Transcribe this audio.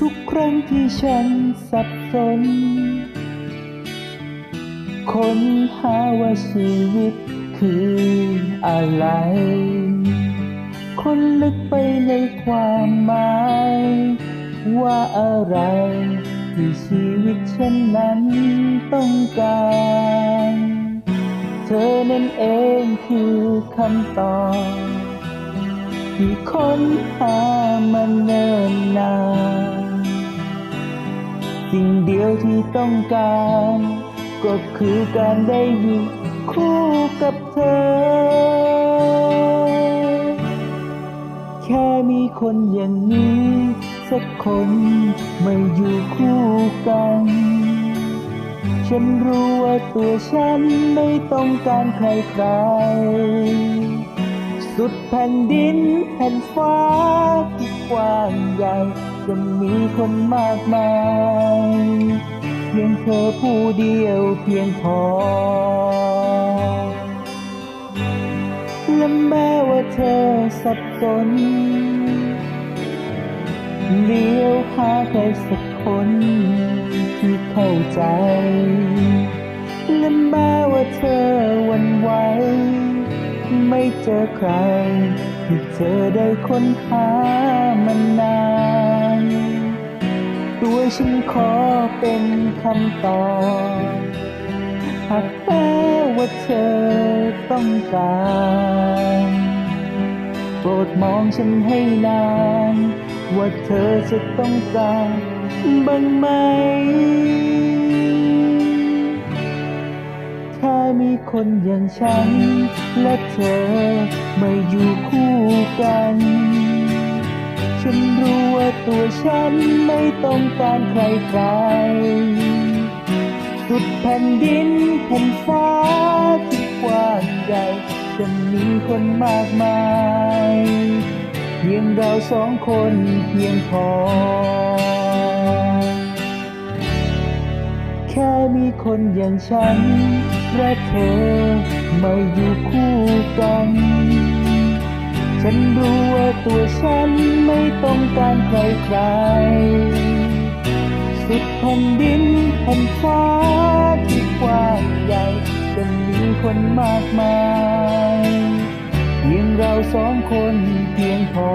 ทุกครั้งที่ฉันสับสน คนหาว่าชีวิตคืออะไร คนลึกไปในความหมาย ว่าอะไรที่ชีวิตฉันนั้นต้องการ เธอนั่นเองคือคำตอบที่ค้นหามันเนิ่นนาน เดียวที่ต้องการ ก็คือการได้อยู่คู่กับเธอ แค่มีคนอย่างนี้ สักคนมาอยู่คู่กัน ฉันรู้ว่าตัวฉันไม่ต้องการใครใคร สุดแผ่นดินแผ่นฟ้า จะมีคนมากมาย เพียงเธอผู้เดียวเพียงพอ และแม้ว่าเธอสับสนเลี้ยวหาใครสักคนที่เข้าใจ และแม้ว่าเธอวันไหวไม่เจอใครที่เธอได้ค้นหามานาน ตัวฉันขอเป็นคำตอบหากแม้ว่าเธอต้องการโปรดมองฉันให้นาน ว่าเธอจะต้องการบ้างไหม ถ้ามีคนอย่างฉัน และเธอมาอยู่คู่กัน ฉันรู้ว่าตัวฉันไม่ต้องการใครใคร สุดแผ่นดินแผ่นฟ้าที่กว้างใหญ่จะมีคนมากมาย เพียงเราสองคนเพียงพอ แค่มีคนอย่างฉัน และเธอมาอยู่คู่กัน ฉันรู้ว่าตัวฉันไม่ต้องการใครใครสุดแผ่นดินแผ่นฟ้าที่กว้างใหญ่จะมีคนมากมายเพียงเราสองคนเพียงพอ